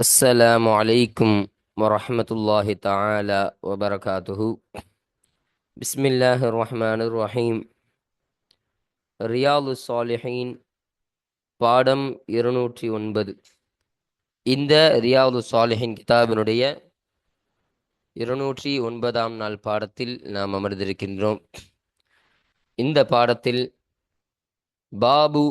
السلام عليكم ورحمة الله تعالى وبركاته بسم الله الرحمن الرحيم ரியாலு சாலிஹீன் பாடம் இருநூற்றி ஒன்பது இந்த ரியாது சாலிஹின் கிதாபினுடைய இருநூற்றி ஒன்பதாம் நாள் பாடத்தில் நாம் அமர்ந்திருக்கின்றோம் இந்த பாடத்தில் பாபு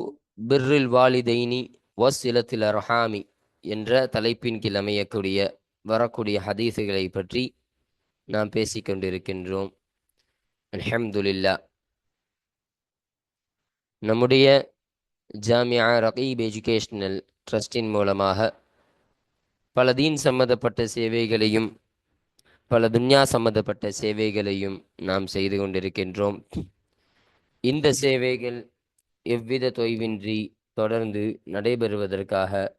பிர்ரில் வாலிதைனி வசிலத்தில் அர்ஹாமி என்ற தலைப்பின் கீழ் அமையக்கூடிய வரக்கூடிய ஹதீஸுகளை பற்றி நாம் பேசிக்கொண்டிருக்கின்றோம் கொண்டிருக்கின்றோம். நம்முடைய ஜாமியா ரகீப் எஜுகேஷனல் ட்ரஸ்டின் மூலமாக பல தீன் சம்மந்தப்பட்ட சேவைகளையும் பல துன்யா சம்மந்தப்பட்ட சேவைகளையும் நாம் செய்து கொண்டிருக்கின்றோம். இந்த சேவைகள் எவ்வித தொய்வின்றி தொடர்ந்து நடைபெறுவதற்காக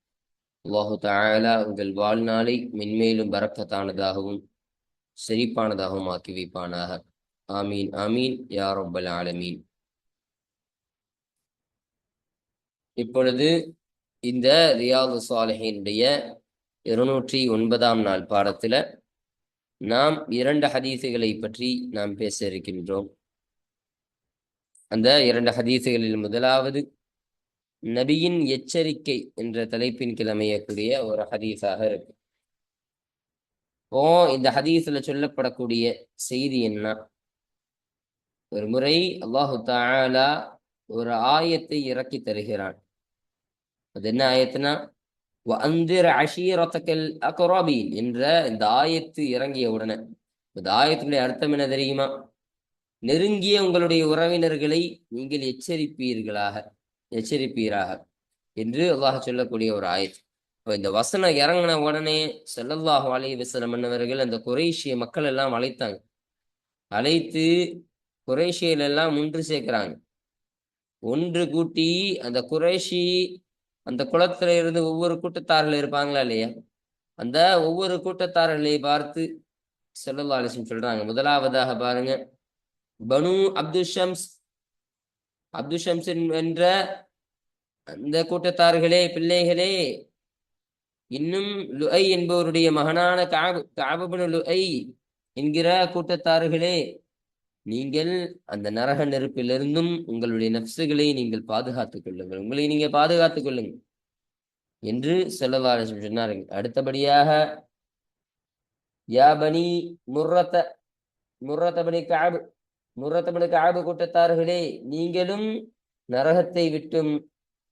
அல்லாஹு தாலா உங்கள் வாழ்நாளை மென்மேலும் பரக்கத்தானதாகவும் செழிப்பானதாகவும் ஆக்கி வைப்பானாக. ஆமீன் ஆமீன் யா ரப்பல் ஆலமீன். இப்பொழுது இந்த ரியாது சாலஹினுடைய இருநூற்றி ஒன்பதாம் நாள் பாடத்துல நாம் இரண்டு ஹதீசுகளை பற்றி நாம் பேச இருக்கின்றோம். அந்த இரண்டு ஹதீசுகளில் முதலாவது நபியின் எச்சரிக்கை என்ற தலைப்பின் கிழமையக்கூடிய ஒரு ஹதீஸாக இருக்கு. ஓ இந்த ஹதீஸ்ல சொல்லப்படக்கூடிய செய்தி என்ன? ஒரு முறை அல்லாஹு தாலா ஒரு ஆயத்தை இறக்கி தருகிறான். அது என்ன ஆயத்துனா அந்திர அஷீரத்தக்கல் அக்ராபீன் என்ற இந்த ஆயத்து இறங்கிய உடனே. இந்த ஆயத்தினுடைய அர்த்தம் என்ன தெரியுமா? நெருங்கிய உங்களுடைய உறவினர்களை நீங்கள் எச்சரிப்பீர்களாக. எச்சரிப்பீராக. என்று அல்லாஹ் சொல்லக்கூடிய ஒரு ஆயத். இப்போ இந்த வசனம் இறங்கின உடனே செல்லல்லாஹு அலை வசலம் என்னவர்கள் அந்த குறைஷிய மக்கள் எல்லாம் அழைத்தாங்க. அழைத்து குறைஷியில எல்லாம் ஒன்று சேர்க்கிறாங்க. ஒன்று கூட்டி அந்த குறைஷி அந்த குளத்துல இருந்து ஒவ்வொரு கூட்டத்தார்கள் இருப்பாங்களா இல்லையா? அந்த ஒவ்வொரு கூட்டத்தார்களை பார்த்து செல்லல்லா அலிசம் சொல்றாங்க. முதலாவதாக பாருங்க. பனு அப்துல் ஷம்ஸ் அப்துல் ஷம்ஸ் என்ற அந்த கூட்டத்தார்களே பிள்ளைகளே இன்னும் லுஐ என்பவருடைய மகனான காபு காபுபனு லுஐ என்கிற கூட்டத்தார்களே நீங்கள் அந்த நரக நெருப்பிலிருந்தும் உங்களுடைய நப்சுகளை நீங்கள் பாதுகாத்துக் கொள்ளுங்கள். உங்களை நீங்க பாதுகாத்துக் கொள்ளுங்கள் என்று செல்லவாரசம் சொன்னார்கள். அடுத்தபடியாக யாபனி முர்ரத்த முர்ரத்தபனி காபு முர்ரத்தபடி காபு கூட்டத்தார்களே நீங்களும் நரகத்தை விட்டும்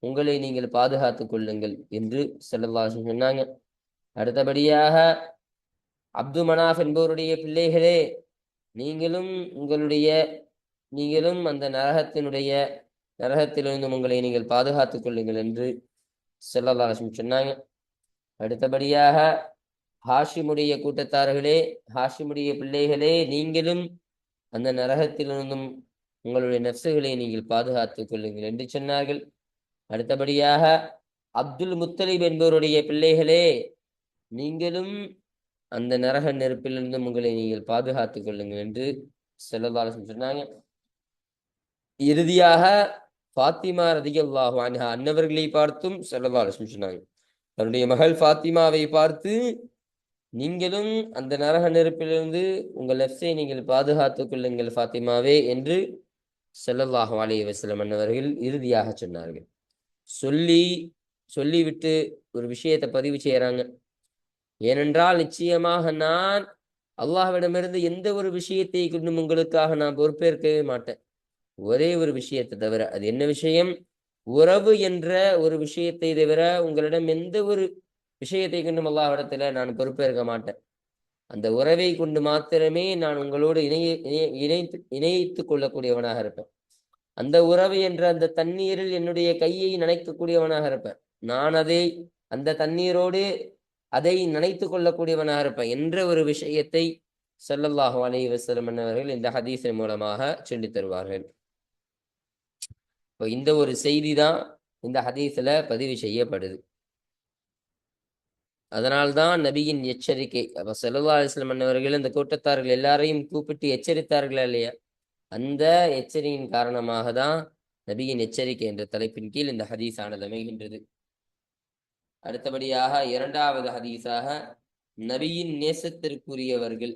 உங்களை நீங்கள் பாதுகாத்துக் கொள்ளுங்கள் என்று செல்லவாசம் சொன்னாங்க. அடுத்தபடியாக அப்து மனாஃப் என்பவருடைய பிள்ளைகளே நீங்களும் உங்களுடைய நீங்களும் அந்த நரகத்தினுடைய நரகத்திலிருந்து உங்களை நீங்கள் பாதுகாத்துக் கொள்ளுங்கள் என்று செல்லலாசம் சொன்னாங்க. அடுத்தபடியாக ஹாஷிமுடைய கூட்டத்தார்களே ஹாஷிமுடைய பிள்ளைகளே நீங்களும் அந்த நரகத்திலிருந்தும் உங்களுடைய நெஃப்சுகளை நீங்கள் பாதுகாத்துக் கொள்ளுங்கள் என்று சொன்னார்கள். அடுத்தபடியாக அப்துல் முத்தலிப் என்பவருடைய பிள்ளைகளே நீங்களும் அந்த நரக நெருப்பிலிருந்தும் உங்களை நீங்கள் பாதுகாத்துக் கொள்ளுங்கள் என்று செல்லதாலசம் சொன்னாங்க. இறுதியாக ஃபாத்திமா ரதிகல்லாஹு அன்னவர்களை பார்த்தும் செல்லதாலசம் சொன்னாங்க. தன்னுடைய மகள் ஃபாத்திமாவை பார்த்து நீங்களும் அந்த நரக நெருப்பிலிருந்து உங்கள் நெஃப்ஸை நீங்கள் பாதுகாத்துக் கொள்ளுங்கள் ஃபாத்திமாவே என்று செல்லல்லாஹு அலி வசலம் அன்னவர்கள் இறுதியாக சொன்னார்கள். சொல்லி சொல்லிவிட்டு ஒரு விஷயத்தை பதிவு செய்யறாங்க ஏனென்றால் நிச்சயமாக நான் அல்லாஹ்விடமிருந்து எந்த ஒரு விஷயத்தை கொண்டும் உங்களுக்காக நான் பொறுப்பேற்கவே மாட்டேன். ஒரே ஒரு விஷயத்தை தவிர அது என்ன விஷயம்? உறவு என்ற ஒரு விஷயத்தை தவிர உங்களிடம் எந்த ஒரு விஷயத்தை கொண்டும் அல்லாஹ்விடத்துல நான் பொறுப்பேற்க மாட்டேன். அந்த உறவை கொண்டு மாத்திரமே நான் உங்களோடு இணைய இணைத்து இணைத்து கொள்ளக்கூடியவனாக இருப்பேன். அந்த உறவு என்ற அந்த தண்ணீரில் என்னுடைய கையை நனைக்கக்கூடியவனாக இருப்பேன். நான் அதை அந்த தண்ணீரோடு அதை நினைத்து கொள்ளக்கூடியவனாக இருப்பேன் என்ற ஒரு விஷயத்தை சொல்லல்லாஹு அலி வசலம் அவர்கள் இந்த ஹதீஸின் மூலமாக சொல்லித் தருவார்கள். இப்போ இந்த ஒரு செய்தி தான் இந்த ஹதீஸில் பதிவு செய்யப்படுது. அதனால்தான் நபியின் எச்சரிக்கை. அப்ப ஸல்லல்லாஹு அலைஹி இந்த கூட்டத்தார்கள் எல்லாரையும் கூப்பிட்டு எச்சரித்தார்களா இல்லையா? அந்த எச்சரிக்கையின் காரணமாக தான் நபியின் எச்சரிக்கை என்ற தலைப்பின் கீழ் இந்த ஹதீஸ் ஆனது அமைகின்றது. அடுத்தபடியாக இரண்டாவது ஹதீஸாக நபியின் நேசத்திற்குரியவர்கள்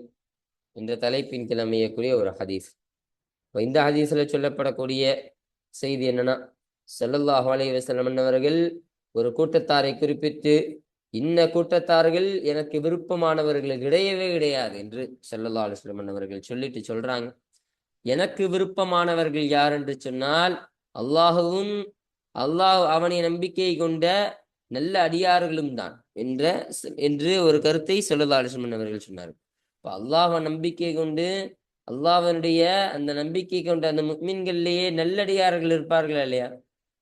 என்ற தலைப்பின் கீழ் அமையக்கூடிய ஒரு ஹதீஸ். இந்த ஹதீஸில் சொல்லப்படக்கூடிய செய்தி என்னன்னா செல்லல்லாஹ் அலைஹி வஸல்லம் அவர்கள் ஒரு கூட்டத்தாரை குறிப்பிட்டு இன்ன கூட்டத்தார்கள் எனக்கு விருப்பமானவர்கள் கிடையவே கிடையாது என்று ஸல்லல்லாஹு அலைஹி அவர்கள் சொல்லிட்டு சொல்றாங்க. எனக்கு விருப்பமானவர்கள் யார் என்று சொன்னால் அல்லாஹுவும் அல்லாஹ் அவனை நம்பிக்கை கொண்ட நல்ல அடியார்களும் தான் என்ற என்று ஒரு கருத்தை ஸல்லல்லாஹு அலைஹி அவர்கள் சொன்னார் இப்போ அல்லாஹன் நம்பிக்கை கொண்டு அல்லாஹனுடைய அந்த நம்பிக்கை கொண்ட அந்த முக்மின்களிலேயே நல்லடியார்கள் இருப்பார்கள் இல்லையா?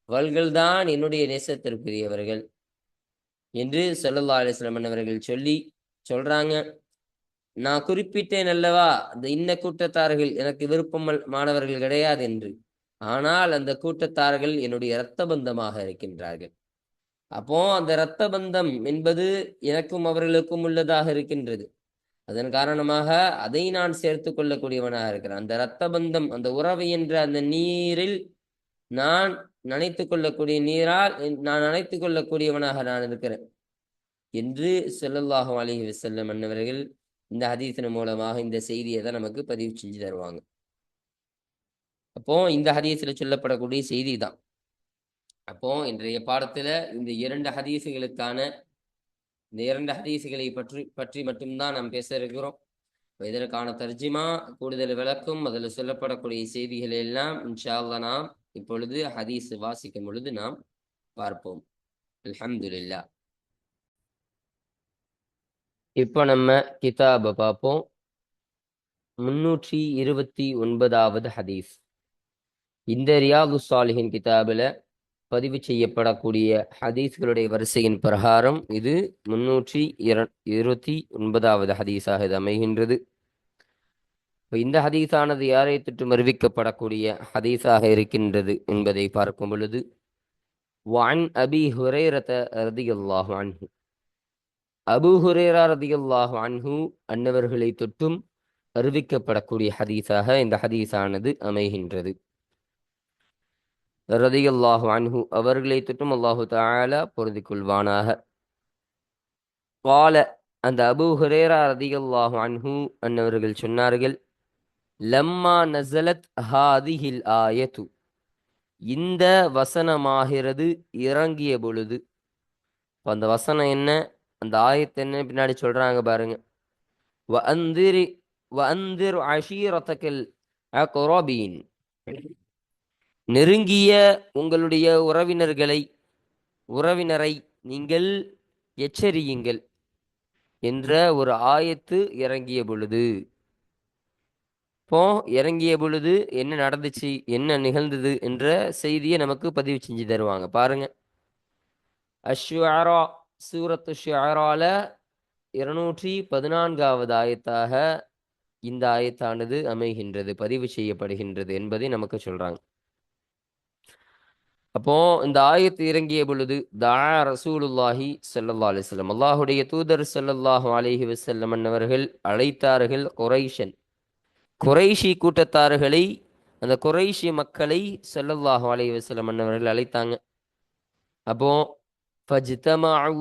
அவர்கள்தான் என்னுடைய நேசத்திற்குரியவர்கள். என்று சொல்லல்லா அலிஸ்லமன் அவர்கள் சொல்லி சொல்றாங்க. நான் குறிப்பிட்டேன் அல்லவா அந்த இன்ன கூட்டத்தார்கள் எனக்கு விருப்பம் மாணவர்கள் கிடையாது என்று. ஆனால் அந்த கூட்டத்தார்கள் என்னுடைய இரத்த பந்தமாக இருக்கின்றார்கள். அப்போ அந்த இரத்த பந்தம் என்பது எனக்கும் அவர்களுக்கும் உள்ளதாக இருக்கின்றது. அதன் காரணமாக அதை நான் சேர்த்து கொள்ளக்கூடியவனாக இருக்கிறேன். அந்த இரத்த பந்தம் அந்த உறவு என்ற அந்த நீரில் நான் நினைத்து கொள்ளக்கூடிய நீரால் நான் நினைத்து கொள்ளக்கூடியவனாக நான் இருக்கிறேன். என்று ஸல்லல்லாஹு அலிஹி வசல்லம் அன்னவர்கள் இந்த ஹதீஸின் மூலமாக இந்த செய்தியை தான் நமக்கு பதிவு செஞ்சு தருவாங்க. அப்போ இந்த ஹதீஸில் சொல்லப்படக்கூடிய செய்தி தான். அப்போ இன்றைய பாடத்துல இந்த இரண்டு ஹதீஸுகளுக்கான இந்த இரண்டு ஹதீஸுகளை பற்றி பற்றி மட்டும்தான் நாம் பேச இருக்கிறோம். இதற்கான தர்ஜிமா கூடுதல் விளக்கும் அதில் சொல்லப்படக்கூடிய செய்திகள் எல்லாம் இன்ஷா நாம் இப்பொழுது ஹதீஸ் வாசிக்கும் பொழுது நாம் பார்ப்போம். அல்ஹம்துல்லா இப்போ நம்ம கிதாபை பார்ப்போம். முன்னூற்றி இருபத்தி ஒன்பதாவது ஹதீஸ். இந்த ரியாது சாலிஹின் கிதாபில் பதிவு செய்யப்படக்கூடிய ஹதீஸ்களுடைய வரிசையின் பிரகாரம் இது முன்னூற்றி இர இருபத்தி ஒன்பதாவது ஹதீஸாக இது அமைகின்றது. இந்த ஹதீஸானது யாரை தொற்றும் அறிவிக்கப்படக்கூடிய ஹதீஸாக இருக்கின்றது என்பதை பார்க்கும் பொழுது வான் அபி ஹுரேரத ரதியல்லாஹு அன்ஹு. அபு ஹுரேரா ரதியல்லாஹு அன்ஹு அன்னவர்களை தொட்டும் அறிவிக்கப்படக்கூடிய ஹதீஸாக இந்த ஹதீஸானது அமைகின்றது. ரதியல்லாஹு அன்ஹு அவர்களை தொட்டும் அல்லாஹு தாலா பொருந்திக் கொள்வானாக. கால அந்த அபு ஹுரேரா ரதியல்லாஹு அன்ஹு அன்னவர்கள் சொன்னார்கள் லம்மா நசலத் ஹாதிஹில் ஆயத்து. இந்த வசனமாகிறது இறங்கிய பொழுது. இப்போ அந்த வசனம் என்ன? அந்த ஆயத்தை என்ன பின்னாடி சொல்கிறாங்க பாருங்க. வஅந்திரி வஅந்திர் அஷீரத்தக்கில் அக்ரபீன். நெருங்கிய உங்களுடைய உறவினர்களை உறவினரை நீங்கள் எச்சரியுங்கள் என்ற ஒரு ஆயத்து இறங்கிய பொழுது. இப்போ இறங்கிய பொழுது என்ன நடந்துச்சு என்ன நிகழ்ந்தது என்ற செய்தியை நமக்கு பதிவு செஞ்சு தருவாங்க. பாருங்க. அஷ்வாரா சூரத்து ஷுஆரால இருநூற்றி பதினான்காவது ஆயத்தாக இந்த ஆயத்தானது அமைகின்றது பதிவு செய்யப்படுகின்றது என்பதை நமக்கு சொல்றாங்க. அப்போ இந்த ஆயத்து இறங்கிய பொழுது தா ரசூலுல்லாஹி ஸல்லல்லாஹு அலிஸ்லம் அல்லாஹுடைய தூதர் ஸல்லல்லாஹு அலிஹி வசல்லம் அவர்கள் அழைத்தார்கள் குரைஷன் குறைஷி கூட்டத்தார்களை அந்த குறைஷி மக்களை செல்லல்லாஹு அலைய வசலம் அவர்கள் அழைத்தாங்க. அப்போ ஃபஜ்தமஉ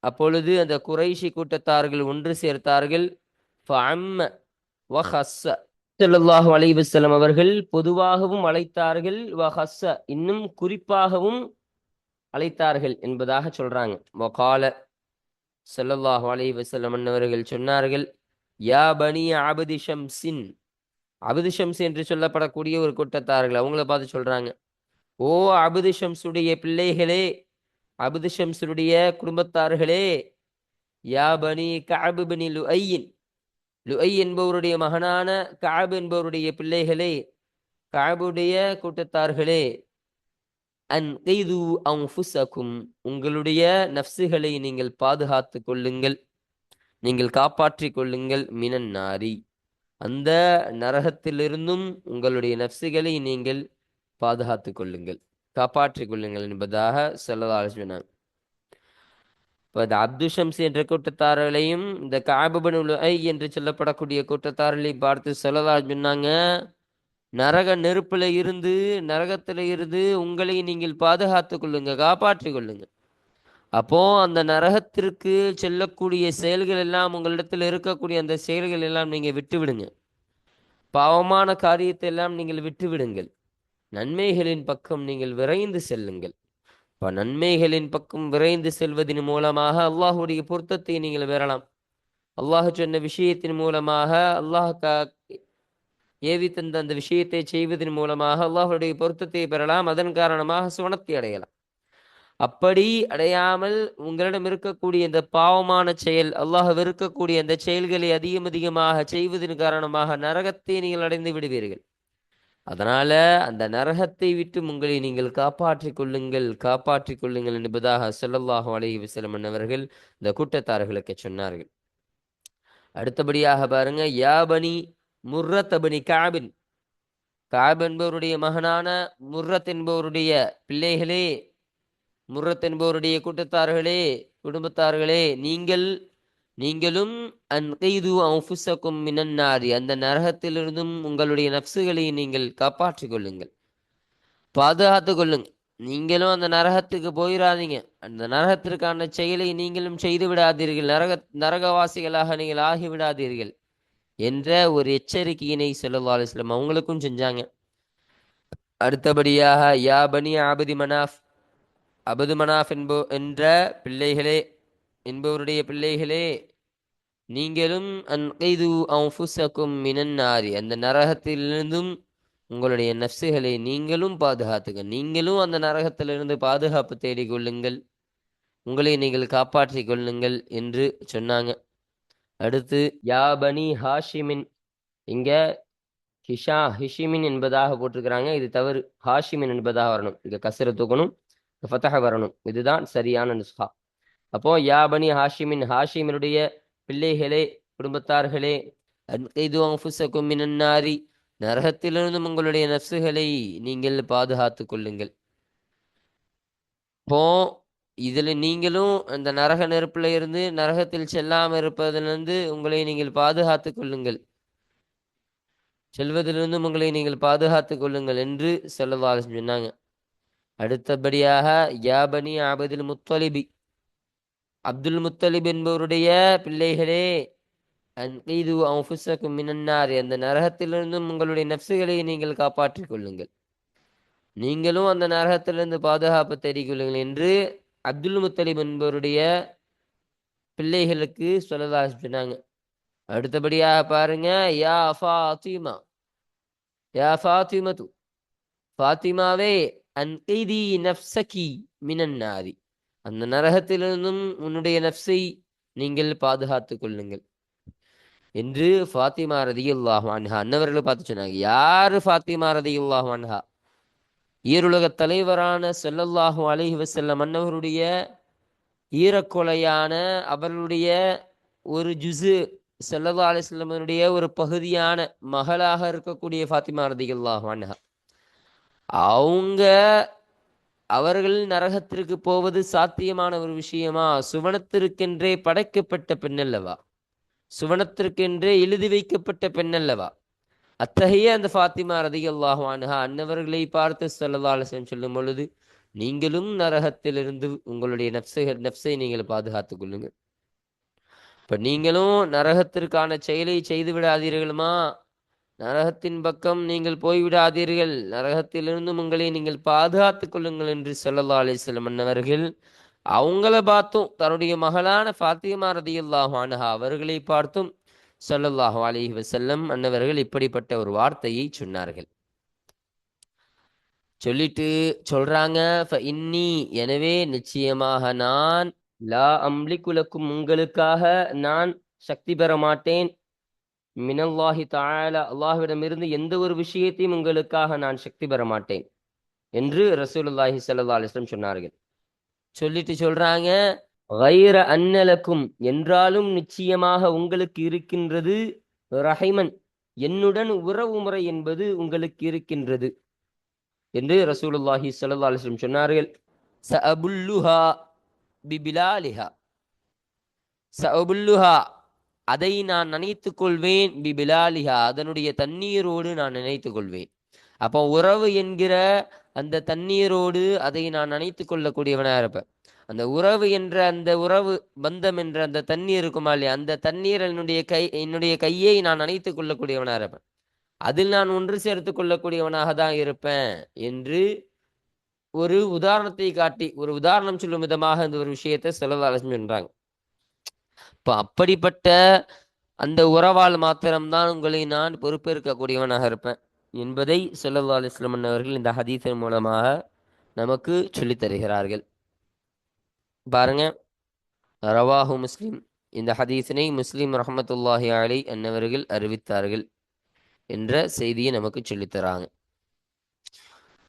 அப்பொழுது அந்த குறைஷி கூட்டத்தார்கள் ஒன்று சேர்த்தார்கள். செல்லல்லாஹு வஹஸ்ஸ ஸல்லல்லாஹு அவர்கள் பொதுவாகவும் அழைத்தார்கள். வஹஸ்ஸ இன்னும் குறிப்பாகவும் அழைத்தார்கள் என்பதாக சொல்றாங்க. செல்லல்லாஹு ஸல்லல்லாஹு அலைஹி அவர்கள் சொன்னார்கள் யா பனி அபதி ஷம்சின் அபது ஷம்ஸ் என்று சொல்லப்படக்கூடிய ஒரு கூட்டத்தார்கள் அவங்கள பார்த்து சொல்றாங்க. ஓ அபுது ஷம்ஸுடைய பிள்ளைகளே அபுது ஷம்ஸுடைய குடும்பத்தார்களே யா பனி கஅபு பனி லுஐயின். லுஐ என்பவருடைய மகனான கஅப் என்பவருடைய பிள்ளைகளே கஅபுடைய கூட்டத்தார்களே அன் கைது அவுஃபுசக்கும் உங்களுடைய நஃப்சுகளை நீங்கள் பாதுகாத்து கொள்ளுங்கள். நீங்கள் காப்பாற்றிக் கொள்ளுங்கள் மினன் நாரி. அந்த நரகத்திலிருந்தும் உங்களுடைய நஃப்சுகளை நீங்கள் பாதுகாத்து கொள்ளுங்கள். காப்பாற்றிக் கொள்ளுங்கள் என்பதாக சொல்லதாக சொன்னாங்க இப்போ இந்த அப்து ஷம்ஸ் என்ற கூட்டத்தாரர்களையும் இந்த காபபன் ஐ என்று சொல்லப்படக்கூடிய கூட்டத்தாரர்களையும் பார்த்து சொல்லதா சொன்னாங்க நரக நெருப்பில் இருந்து நரகத்தில் இருந்து உங்களை நீங்கள் பாதுகாத்து கொள்ளுங்க காப்பாற்றிக் கொள்ளுங்க அப்போ அந்த நரகத்திற்கு செல்லக்கூடிய செயல்கள் எல்லாம் உங்களிடத்தில் இருக்கக்கூடிய அந்த செயல்கள் எல்லாம் நீங்கள் விட்டுவிடுங்க. பாவமான காரியத்தை எல்லாம் நீங்கள் விட்டுவிடுங்கள். நன்மைகளின் பக்கம் நீங்கள் விரைந்து செல்லுங்கள். இப்போ நன்மைகளின் பக்கம் விரைந்து செல்வதன் மூலமாக அல்லாஹுடைய பொருத்தத்தை நீங்கள் பெறலாம் அல்லாஹ் சொன்ன விஷயத்தின் மூலமாக அல்லாஹ் ஏவி தந்த அந்த விஷயத்தை செய்வதன் மூலமாக அல்லாஹுடைய பொருத்தத்தை பெறலாம். அதன் காரணமாக சுவனத்தை அடையலாம். அப்படி அடையாமல் உங்களிடம் இருக்கக்கூடிய இந்த பாவமான செயல் அல்லாஹ் இருக்கக்கூடிய அந்த செயல்களை அதிகம் அதிகமாக செய்வதன் காரணமாக நரகத்தை நீங்கள் அடைந்து விடுவீர்கள். அதனால அந்த நரகத்தை விட்டு உங்களை நீங்கள் காப்பாற்றிக் கொள்ளுங்கள் காப்பாற்றிக் கொள்ளுங்கள் என்பதாக சொல்லல்லாஹு அலஹி வஸல்லம் அவர்கள் இந்த கூட்டத்தார்களுக்கு சொன்னார்கள். அடுத்தபடியாக பாருங்க யாபனி முர்ரத் அபினி காபின். காப் என்பவருடைய மகனான முர்ரத் என்பவருடைய பிள்ளைகளே முர்ரத் என்பவருடைய கூட்டத்தார்களே குடும்பத்தார்களே நீங்கள் நீங்களும் அன்கைது அவுஃபுசக்கும் மினன்னாரி அந்த நரகத்திலிருந்தும் உங்களுடைய நப்சுகளை நீங்கள் காப்பாற்றிக் கொள்ளுங்கள் பாதுகாத்து கொள்ளுங்கள் நீங்களும் அந்த நரகத்துக்கு போயிடாதீங்க அந்த நரகத்திற்கான செயலை நீங்களும் செய்து விடாதீர்கள் நரக நரகவாசிகளாக நீங்கள் ஆகிவிடாதீர்கள். என்ற ஒரு எச்சரிக்கையினை சொல்லல்லா அலிஸ்லாம் அவங்களுக்கும் செஞ்சாங்க. அடுத்தபடியாக யா பனி ஆபதி மனாஃப் அபது மனாஃப் என்போ என்ற பிள்ளைகளே என்பவருடைய பிள்ளைகளே நீங்களும் அன்கைது அவுஃபுசக்கும் மினன்னாரி அந்த நரகத்திலிருந்தும் உங்களுடைய நஃப்சுகளை நீங்களும் பாதுகாத்துங்க நீங்களும் அந்த நரகத்திலிருந்து பாதுகாப்பு தேடிக் கொள்ளுங்கள் உங்களை நீங்கள் காப்பாற்றிக் கொள்ளுங்கள் என்று சொன்னாங்க. அடுத்து யாபனி ஹாஷிமின். இங்க ஹிஷா ஹிஷிமின் என்பதாக போட்டிருக்கிறாங்க. இது தவறு. ஹாஷிமின் என்பதாக வரணும். இங்க கசர தூக்கணும் ஃபத்தஹ வரணும். இதுதான் சரியான நுஸ்ஹா அப்போ யாபனி ஹாஷிமின். ஹாஷிமினுடைய பிள்ளைகளே குடும்பத்தார்களே அன்கைது மினன்னாரி நரகத்திலிருந்தும் உங்களுடைய நப்சுகளை நீங்கள் பாதுகாத்து கொள்ளுங்கள். இப்போ இதுல நீங்களும் அந்த நரக நெருப்புல இருந்து நரகத்தில் செல்லாமல் இருப்பதிலிருந்து உங்களை நீங்கள் பாதுகாத்து கொள்ளுங்கள். செல்வதிலிருந்தும் உங்களை நீங்கள் பாதுகாத்து கொள்ளுங்கள் என்று சொல்லவாறு சொன்னாங்க. அடுத்தபடியாக யாபனி ஆபதில் முத்தலிபி. அப்துல் முத்தலிப் என்பவருடைய பிள்ளைகளே அன்கைது அவுஃபுசக்கும் மினன்னார். அந்த நரகத்திலிருந்தும் உங்களுடைய நப்சுகளை நீங்கள் காப்பாற்றிக் கொள்ளுங்கள். நீங்களும் அந்த நரகத்திலிருந்து பாதுகாப்பு தேடிக் கொள்ளுங்கள் என்று அப்துல் முத்தலிப் என்பவருடைய பிள்ளைகளுக்கு சொல்லதா சொன்னாங்க. அடுத்தபடியாக பாருங்க யா ஃபாத்திமா. யா ஃபாத்திமது ஃபாத்திமாவே அன்கைதி நப்சகி மினன்னாரி அந்த நரகத்திலிருந்தும் உன்னுடைய நப்சை நீங்கள் பாதுகாத்து கொள்ளுங்கள். என்று ஃபாத்திமா ரதியுல்லாஹ் அன்ஹா அன்னவர்களை பார்த்து சொன்னாங்க. யாரு ஃபாத்திமா ரதியுல்லாஹ் அன்ஹா? ஈருலக தலைவரான செல்லல்லாஹு அலிஹி வசல்ல மன்னவருடைய ஈரக்கொலையான அவர்களுடைய ஒரு ஜுசு செல்லல்லா அலிஸ்லமனுடைய ஒரு பகுதியான மகளாக இருக்கக்கூடிய ஃபாத்திமா ரதியுல்லாஹ் அன்ஹா. அவங்க அவர்கள் நரகத்திற்கு போவது சாத்தியமான ஒரு விஷயமா? சுவனத்திற்கென்றே படைக்கப்பட்ட பெண்ணல்லவா? சுவனத்திற்கென்றே எழுதி வைக்கப்பட்ட பெண்ணல்லவா? அத்தகைய அந்த ஃபாத்திமா ரதியல்லாஹு அன்ஹா அன்னவர்களை பார்த்து சொல்லலாலசன் சொல்லும் பொழுது நீங்களும் நரகத்திலிருந்து உங்களுடைய நப்சை நப்சை நீங்கள் பாதுகாத்துக் கொள்ளுங்கள். இப்ப நீங்களும் நரகத்திற்கான செயலை செய்து விடாதீர்களுமா? நரகத்தின் பக்கம் நீங்கள் போய்விடாதீர்கள் நரகத்திலிருந்தும் உங்களை நீங்கள் பாதுகாத்துக் கொள்ளுங்கள் என்று சொல்லல்லா அலிஸ்லம் அன்னவர்கள் அவங்கள பார்த்தும் தன்னுடைய மகளான ஃபாத்திமா ரதியுல்லாஹானஹா அவர்களை பார்த்தும் சொல்லல்லாஹு அலிஹி வசல்லம் அன்னவர்கள் இப்படிப்பட்ட ஒரு வார்த்தையை சொன்னார்கள். சொல்லிட்டு சொல்றாங்க இன்னி எனவே நிச்சயமாக நான் லா அம்லிக்குலக்கும் உங்களுக்காக நான் சக்தி பெற மாட்டேன். மினல்லாஹி தாழ அல்லாஹ்விடமிருந்து எந்த ஒரு விஷயத்தையும் உங்களுக்காக நான் சக்தி பெற மாட்டேன். என்று ரசூலுல்லாஹி அல்லாஹி அலைஹி வஸல்லம் சொன்னார்கள். சொல்லிட்டு சொல்றாங்க வைர அன்னலக்கும் என்றாலும் நிச்சயமாக உங்களுக்கு இருக்கின்றது ரஹைமன். என்னுடன் உறவு முறை என்பது உங்களுக்கு இருக்கின்றது என்று ரசூலுல்லாஹி சல்லா அலிஸ்லம் வஸல்லம் சொன்னார்கள். சஅபுல்லுஹா பிபிலாலிஹா. சஅபுல்லுஹா அதை நான் நினைத்துக் கொள்வேன் பிபிலாலிஹா. அதனுடைய தண்ணீரோடு நான் நினைத்துக் கொள்வேன். அப்போ உறவு என்கிற அந்த தண்ணீரோடு அதை நான் நினைத்துக் கொள்ளக்கூடியவனாக இருப்பேன். அந்த உறவு என்ற அந்த உறவு பந்தம் என்ற அந்த தண்ணீர் இருக்குமா இல்லையா? அந்த தண்ணீர் என்னுடைய கை என்னுடைய கையை நான் நினைத்துக் கொள்ளக்கூடியவனாக இருப்பேன். அதில் நான் ஒன்று சேர்த்து கொள்ளக்கூடியவனாக தான் இருப்பேன் என்று ஒரு உதாரணத்தை காட்டி ஒரு உதாரணம் சொல்லும் விதமாக இந்த ஒரு விஷயத்தை செலவாலோசனை சொல்றாங்க. இப்போ அப்படிப்பட்ட அந்த உறவால் மாத்திரம்தான் உங்களை நான் பொறுப்பேற்கக்கூடியவனாக இருப்பேன். என்பதை சொல்லல்லா அலிஸ்லமன் அவர்கள் இந்த ஹதீஸின் மூலமாக நமக்கு சொல்லித் தருகிறார்கள். பாருங்க. ரவாஹு முஸ்லிம். இந்த ஹதீஸினை முஸ்லிம் ரஹமத்துல்லாஹி அலி என்னவர்கள் அறிவித்தார்கள் என்ற செய்தியை நமக்கு சொல்லித்தராங்க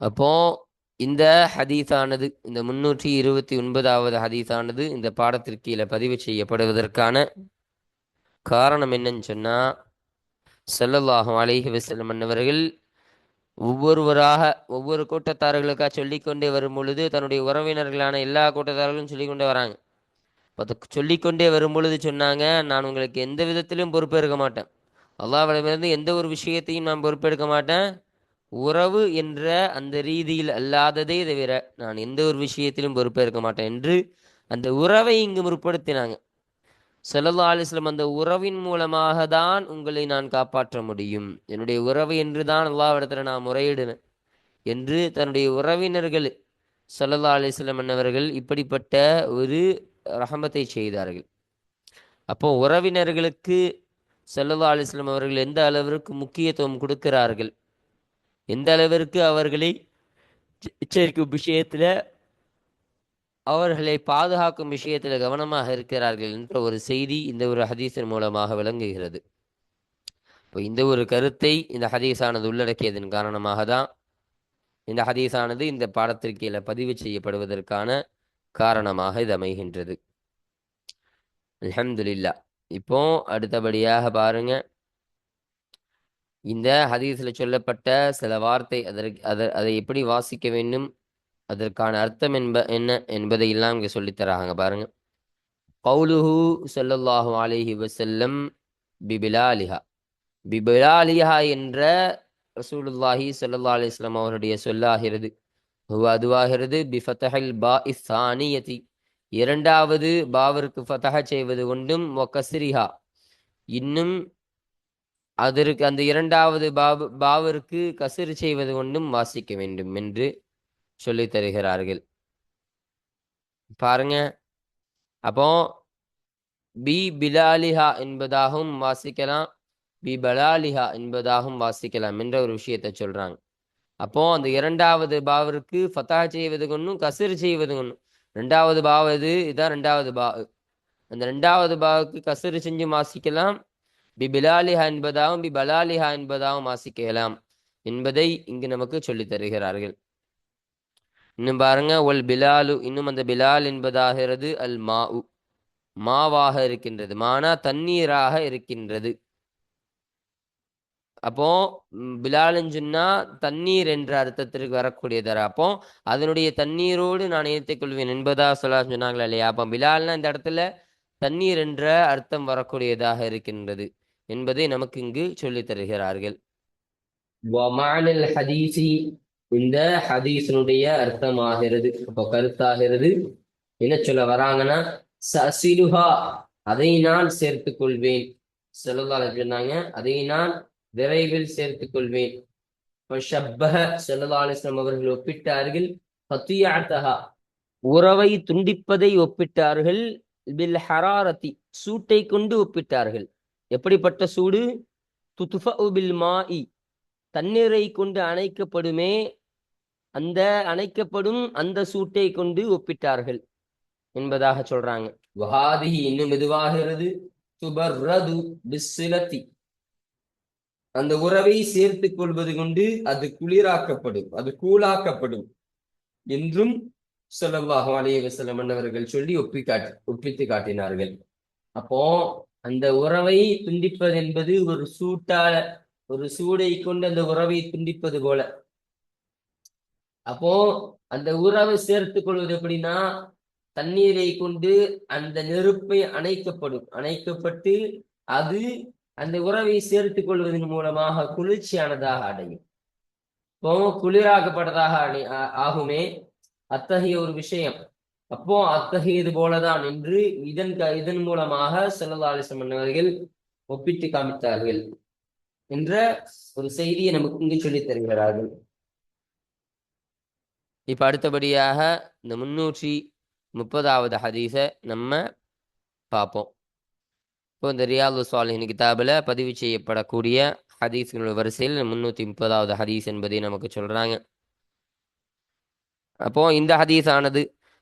அப்போ இந்த ஹதீஸானது இந்த முன்னூற்றி இருபத்தி ஒன்பதாவது ஹதீஸானது இந்த பாடத்திற்கு கீழே பதிவு செய்யப்படுவதற்கான காரணம் என்னன்னு சொன்னால் ஸல்லல்லாஹு அலைஹி வஸல்லம் அன்னவர்கள் ஒவ்வொருவராக ஒவ்வொரு கூட்டத்தார்களுக்காக சொல்லிக்கொண்டே வரும் பொழுது தன்னுடைய உறவினர்களான எல்லா கூட்டத்தார்களும் சொல்லிக்கொண்டே வராங்க. அது சொல்லிக்கொண்டே வரும் பொழுது சொன்னாங்க நான் உங்களுக்கு எந்த விதத்திலும் பொறுப்பேற்க மாட்டேன். அல்லாவிடமிருந்து எந்த ஒரு விஷயத்தையும் நான் பொறுப்பெடுக்க மாட்டேன். உறவு என்ற அந்த ரீதியில் அல்லாததே தவிர நான் எந்த ஒரு விஷயத்திலும் பொறுப்பேற்க மாட்டேன் என்று அந்த உறவை இங்கு முற்படுத்தினாங்க. செல்லல்லா அலிஸ்லம் அந்த உறவின் மூலமாக தான் உங்களை நான் காப்பாற்ற முடியும். என்னுடைய உறவு என்று தான் அல்லாவிடத்தில் நான் முறையிடுனேன் என்று தன்னுடைய உறவினர்கள் ஸல்லல்லாஹு அலிஸ்லம் அன்னவர்கள் இப்படிப்பட்ட ஒரு ரஹமத்தை செய்தார்கள். அப்போ உறவினர்களுக்கு ஸல்லல்லாஹு அலிஸ்லம் அவர்கள் எந்த அளவிற்கு முக்கியத்துவம் கொடுக்கிறார்கள்? எந்த அளவிற்கு அவர்களை எச்சரிக்கும் விஷயத்தில் அவர்களை பாதுகாக்கும் விஷயத்தில் கவனமாக இருக்கிறார்கள் என்ற ஒரு செய்தி இந்த ஒரு ஹதீஸின் மூலமாக விளங்குகிறது. இப்போ இந்த ஒரு கருத்தை இந்த ஹதீஸானது உள்ளடக்கியதன் காரணமாக தான் இந்த ஹதீஸானது இந்த பாடத்திற்கீழ பதிவு செய்யப்படுவதற்கான காரணமாக இது அமைகின்றது. அலமதுல்லா இப்போ அடுத்தபடியாக பாருங்க. இந்த ஹதீஸில் சொல்லப்பட்ட சில வார்த்தை அதற்கு அதை அதை எப்படி வாசிக்க வேண்டும்? அதற்கான அர்த்தம் என்ப என்ன என்பதை எல்லாம் இங்கே சொல்லித்தராங்க பாருங்க. கவுலுஹு ஸல்லல்லாஹு அலைஹி வசல்லம் பிபிலாலிஹா. பிபிலாலிஹா என்ற ரசூலுல்லாஹி ஸல்லல்லாஹு அலிஸ்லாம் அவருடைய சொல்லாகிறது. அதுவாகிறது பிஃபத்தஹல் பா இஸ்ஸானியதி இரண்டாவது பாவிற்கு ஃபதஹ செய்வது கொண்டும் வகஸ்ரிஹா இன்னும் அதற்கு அந்த இரண்டாவது பாவு பாவிற்கு கசிறு செய்வது கொண்டும் வாசிக்க வேண்டும் என்று சொல்லி தருகிறார்கள். பாருங்க. அப்போ பி பிலாலிஹா என்பதாகவும் வாசிக்கலாம் பி பலாலிஹா என்பதாகவும் வாசிக்கலாம் என்ற ஒரு விஷயத்தை சொல்றாங்க. அப்போ அந்த இரண்டாவது பாவிற்கு ஃபத்தா செய்வது ஒன்றும் கசிர் செய்வது ஒன்றும் ரெண்டாவது பாவது இதான் ரெண்டாவது பாவு அந்த ரெண்டாவது பாவுக்கு கசிறு செஞ்சு வாசிக்கலாம் பி பிலாலிஹா என்பதாகவும் பி பலாலிஹா என்பதாகவும் வாசிக்கலாம் என்பதை இங்கு நமக்கு சொல்லி தருகிறார்கள். இன்னும் பாருங்க ஒல் பிலாலு இன்னும் அந்த பிலால் என்பதாகிறது அல் மாவு. மாவாக இருக்கின்றது மானா தண்ணீராக இருக்கின்றது. அப்போ பிலாலுன்னு சொன்னா தண்ணீர் என்ற அர்த்தத்திற்கு வரக்கூடியதர்? அப்போ அதனுடைய தண்ணீரோடு நான் இணைத்துக் கொள்வேன் என்பதா சொல்ல சொன்னாங்களா இல்லையா? அப்போ பிலால்னா இந்த இடத்துல தண்ணீர் என்ற அர்த்தம் வரக்கூடியதாக இருக்கின்றது என்பதை நமக்கு இங்கு சொல்லித் தருகிறார்கள். இந்த ஹதீஸினுடைய அர்த்தமாகிறது. இப்போ கருத்தாகிறது. என்ன சொல்ல வராங்கன்னா சசிலுஹா அதை நான் சேர்த்து கொள்வேன் செல்லதால சொன்னாங்க அதை நான் விரைவில் சேர்த்துக் கொள்வேன் செல்லதாலிஸ்லம் அவர்கள் ஒப்பிட்டார்கள் பத்தியாத்தகா உறவை துண்டிப்பதை ஒப்பிட்டார்கள் பில் ஹராரத்தி சூட்டை கொண்டு ஒப்பிட்டார்கள். எப்படிப்பட்ட சூடு? துதுஃபஉ பில் மாஇ தண்ணீரை கொண்டு அணைக்கப்படுமே அந்த அணைக்கப்படும் அந்த சூட்டை கொண்டு ஒப்பிட்டார்கள் என்பதாக சொல்றாங்க. வஹாதிஹி இன்னும் மெதுவாகிறது. துபர்ரது பிஸ்லத்தி அந்த உறவை சேர்த்துக் கொள்வது கொண்டு அது குளிராக்கப்படும் அது கூழாக்கப்படும் என்றும் சொல்லவாக அலையவசலம் வஸல்லம் அவர்கள் சொல்லி ஒப்பி காட்டி ஒப்பித்து காட்டினார்கள். அப்போ அந்த உறவை துண்டிப்பது என்பது ஒரு சூட்டால ஒரு சூடை கொண்டு அந்த உறவை துண்டிப்பது போல. அப்போ அந்த உறவை சேர்த்து கொள்வது எப்படின்னா தண்ணீரை கொண்டு அந்த நெருப்பை அணைக்கப்படும். அணைக்கப்பட்டு அது அந்த உறவை சேர்த்துக் கொள்வதன் மூலமாக குளிர்ச்சியானதாக அடையும். இப்போ குளிராக்கப்பட்டதாக அடை- ஆ- ஆகுமே? அத்தகைய ஒரு விஷயம். அப்போ அத்தகையது போலதான் என்று இதன் க- இதன் மூலமாக செல்லதாலிசம் அவர்கள் ஒப்பிட்டு காமித்தார்கள் என்ற ஒரு செய்தியை நமக்கு இங்கு சொல்லித் தருகிறார்கள். இப்ப அடுத்தபடியாக இந்த முன்னூற்றி முப்பதாவது ஹதீஸை நம்ம பார்ப்போம் இப்போ இந்த ரியாது சாலிஹின் கிதாபில் பதிவு செய்யப்படக்கூடிய ஹதீஸ்களோட வரிசையில் முன்னூற்றி முப்பதாவது ஹதீஸ் என்பதை நமக்கு சொல்றாங்க. அப்போ இந்த ஹதீஸ் ஆனது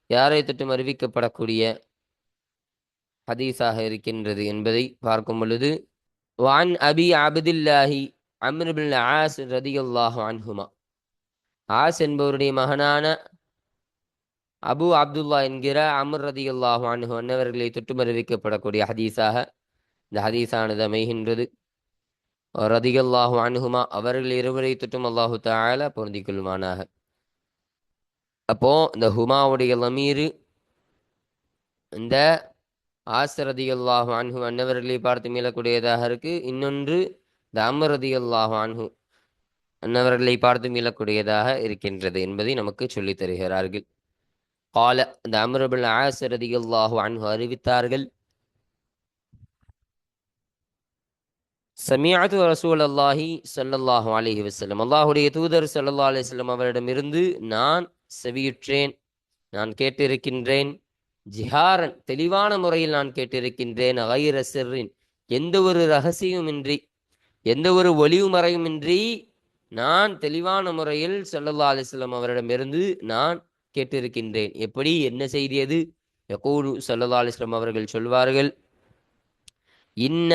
யாரை தொட்டும் அறிவிக்கப்படக்கூடிய ஹதீஸாக இருக்கின்றது என்பதை பார்க்கும் பொழுது வான் அபி அபதில்லாஹி அம்ர் ஆஸ் ரதியுல்லாஹு அன்ஹுமா ஆஸ் என்பவருடைய மகனான அபு அப்துல்லா என்கிற அமர் ரதியுல்லாஹு அனுகு அன்னவர்களை தொட்டும் அறிவிக்கப்படக்கூடிய ஹதீஸாக இந்த ஹதீஸானது அமைகின்றது. ரதியல்லாஹு அணுகுமா அவர்கள் இருவரை தொட்டும் அல்லாஹு தஆலா பொருந்தி கொள்வானாக. அப்போ இந்த ஹுமாவுடைய லமீரு இந்த ஆசரதி அல்லாஹு அன்ஹு அன்னவர்களை பார்த்து மீளக்கூடியதாக இருக்கு. இன்னொன்று இந்த ரதி அல்லாஹு அன்ஹு அன்னவர்களை பார்த்து மீளக்கூடியதாக இருக்கின்றது என்பதை நமக்கு சொல்லித் தருகிறார்கள். கால இந்த அமரபுல் ஆசரதி அன்ஹு அறிவித்தார்கள். சமியாத்து ரசூல் அல்லாஹி ஸல்லல்லாஹு அலிஹி வஸல்லம். அல்லாஹுடைய தூதர் சல்லா அலிஸ்லம் அவரிடமிருந்து நான் செவியுற்றேன் நான் கேட்டிருக்கின்றேன். ஜிஹாரன் தெளிவான முறையில் நான் கேட்டிருக்கின்றேன். அகைர எந்த ஒரு ரகசியமின்றி எந்த ஒரு ஒளிவு மறையுமின்றி நான் தெளிவான முறையில் சல்லல்லா அலைஹி அவரிடமிருந்து நான் கேட்டிருக்கின்றேன். எப்படி? என்ன செய்தி அது? யகூலு ஸல்லல்லாஹு அவர்கள் சொல்வார்கள் இன்ன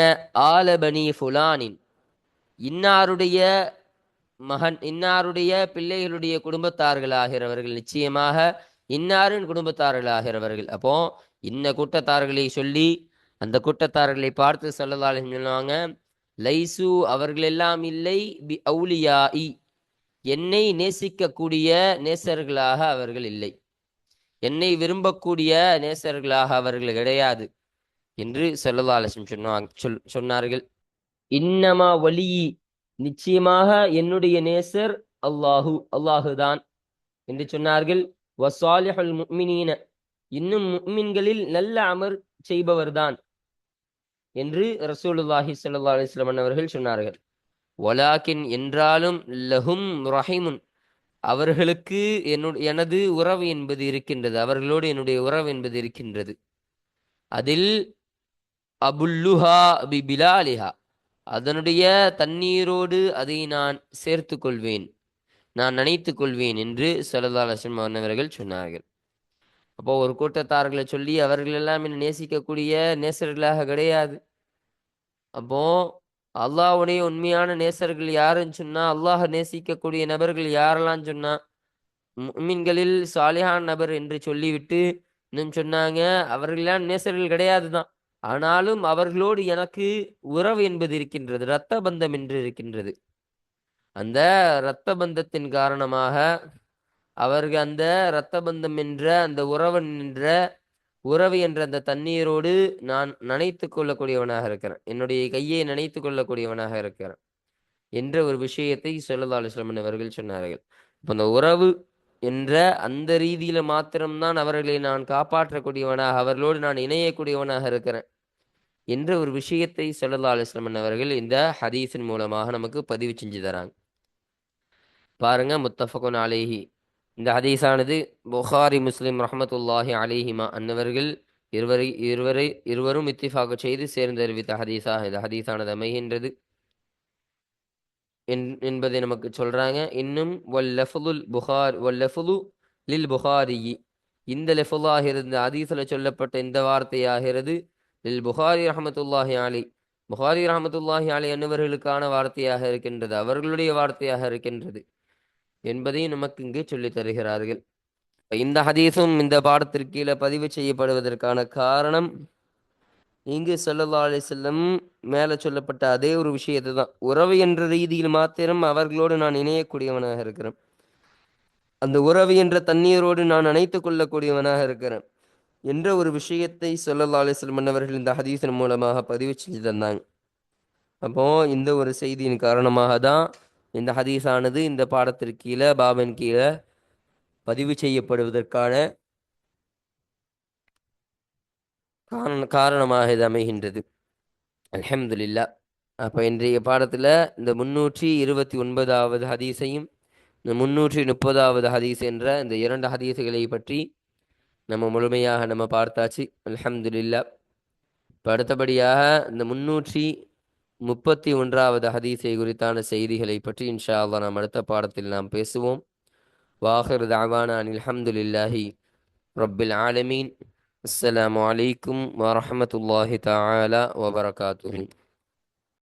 ஆலபனி ஃபுலானின். இன்னாருடைய மகன் இன்னாருடைய பிள்ளைகளுடைய குடும்பத்தார்களாகிறவர்கள் நிச்சயமாக இன்னாரின் குடும்பத்தார்களாகிறவர்கள். அப்போ இன்ன கூட்டத்தார்களை சொல்லி அந்த கூட்டத்தார்களை பார்த்து சொல்லலாலும் சொல்லுவாங்க லைசு அவர்களெல்லாம் இல்லை பி அவுலியாஇ என்னை நேசிக்கக்கூடிய நேசர்களாக அவர்கள் இல்லை. என்னை விரும்பக்கூடிய நேசர்களாக அவர்கள் கிடையாது என்று சொல்லலாலசம் சொன்னாங்க சொல் சொன்னார்கள். இன்னமா வலி நிச்சயமாக என்னுடைய நேசர் அல்லாஹு அல்லாஹுதான் என்று சொன்னார்கள். வசாலிஹல் முக்மினீன இன்னும் முக்மின்களில் நல்ல அமர் செய்பவர்தான். என்று ரசூலுல்லாஹி சல்லா அலிஸ்லமன் அவர்கள் சொன்னார்கள். ஒலாக்கின் என்றாலும் லஹும் ரஹிமுன். அவர்களுக்கு என்னுடைய எனது உறவு என்பது இருக்கின்றது. அவர்களோடு என்னுடைய உறவு என்பது இருக்கின்றது. அதில் அபுல்லுஹா பி பிலாலிஹா. அதனுடைய தண்ணீரோடு அதை நான் சேர்த்து கொள்வேன். நான் நினைத்து கொள்வேன் என்று சல்லா அலுவலம் அவர்கள் சொன்னார்கள். அப்போ ஒரு கூட்டத்தார்களை சொல்லி அவர்கள் எல்லாம் என்னை நேசிக்கக்கூடிய நேசர்களாக கிடையாது. அப்போ அல்லாஹ்வுடைய உண்மையான நேசர்கள் யாருன்னு சொன்னா அல்லாஹ் நேசிக்கக்கூடிய நபர்கள் யாரெல்லாம் சொன்னா மீன்களில் சாலிஹான் நபர் என்று சொல்லிவிட்டு இன்னும் சொன்னாங்க. அவர்களெல்லாம் நேசர்கள் கிடையாது தான் ஆனாலும் அவர்களோடு எனக்கு உறவு என்பது இருக்கின்றது இரத்த பந்தம் என்று இருக்கின்றது. அந்த இரத்த பந்தத்தின் காரணமாக அவர்கள் அந்த இரத்த பந்தம் என்ற அந்த உறவன் என்ற உறவு என்ற அந்த தண்ணீரோடு நான் நினைத்து கொள்ளக்கூடியவனாக இருக்கிறேன். என்னுடைய கையை நினைத்து கொள்ளக்கூடியவனாக இருக்கிறேன். என்ற ஒரு விஷயத்தை சொல்லல்லா அலுவலம் அவர்கள் சொன்னார்கள். இப்போ அந்த உறவு என்ற அந்த ரீதியில மாத்திரம்தான் அவர்களை நான் காப்பாற்றக்கூடியவனாக அவர்களோடு நான் இணையக்கூடியவனாக இருக்கிறேன். என்ற ஒரு விஷயத்தை சொல்லல்லா அலுவலம் அவர்கள் இந்த ஹதீஸின் மூலமாக நமக்கு பதிவு செஞ்சு தராங்க. பாருங்க முத்தஃபகுன் அலேஹி. இந்த ஹதீஸானது புகாரி முஸ்லிம் ரஹமத்துல்லாஹி அலிஹிமா அன்னவர்கள் இருவரை இருவரை இருவரும் இத்திஃபாக செய்து சேர்ந்து அறிவித்த ஹதீஸாக இந்த ஹதீஸானது அமைகின்றது என்- என்பதை நமக்கு சொல்றாங்க. இன்னும் வல் லஃபுல் புகார் வல் லஃபுலு லில் புகாரி இந்த லெஃபுல்லாகிறது இந்த ஹதீஸில் சொல்லப்பட்ட இந்த வார்த்தையாகிறது லில் புகாரி ரஹமத்துல்லாஹி அலி. புகாரி ரஹமத்துல்லாஹி அலி அன்னவர்களுக்கான வார்த்தையாக இருக்கின்றது அவர்களுடைய வார்த்தையாக இருக்கின்றது. என்பதையும் நமக்கு இங்கே சொல்லித் தருகிறார்கள். இந்த ஹதீஸும் இந்த பாடத்திற்கு கீழே பதிவு செய்யப்படுவதற்கான காரணம் இங்கு ஸல்லல்லாஹு அலி செல்லம் மேலே சொல்லப்பட்ட அதே ஒரு விஷயத்தை தான். உறவு என்ற ரீதியில் மாத்திரம் அவர்களோடு நான் இணையக்கூடியவனாக இருக்கிறேன். அந்த உறவு என்ற தண்ணீரோடு நான் அணைத்து கொள்ளக்கூடியவனாக இருக்கிறேன் என்ற ஒரு விஷயத்தை சொல்லல்லா அலி வஸல்லம் அவர்கள் இந்த ஹதீஸின் மூலமாக பதிவு செஞ்சு தந்தாங்க. அப்போ இந்த ஒரு செய்தியின் காரணமாக தான் இந்த ஹதீஸானது இந்த பாடத்திற்கு கீழே பாபன் கீழே பதிவு செய்யப்படுவதற்கான காரண காரணமாக இது அமைகின்றது. அலமதுல்லா அப்போ இன்றைய பாடத்தில் இந்த முன்னூற்றி இருபத்தி ஒன்பதாவது ஹதீஸையும் இந்த முன்னூற்றி முப்பதாவது ஹதீஸ் என்ற இந்த இரண்டு ஹதீஸுகளை பற்றி நம்ம முழுமையாக நம்ம பார்த்தாச்சு. அலமதுல்லா இப்போ அடுத்தபடியாக இந்த முன்னூற்றி முப்பத்தி ஒன்றாவது ஹதீஸை குறித்தான செய்திகளை பற்றி இன்ஷா அல்லா நாம் அடுத்த பாடத்தில் நாம் பேசுவோம். வாஹர் தாவானா அனில் அல்ஹம்துலில்லாஹி ரப்பில் ஆலமீன். அஸ்ஸலாமு அலைக்கும் வரஹ்மத்துல்லாஹி தாலா வபரகாத்துஹு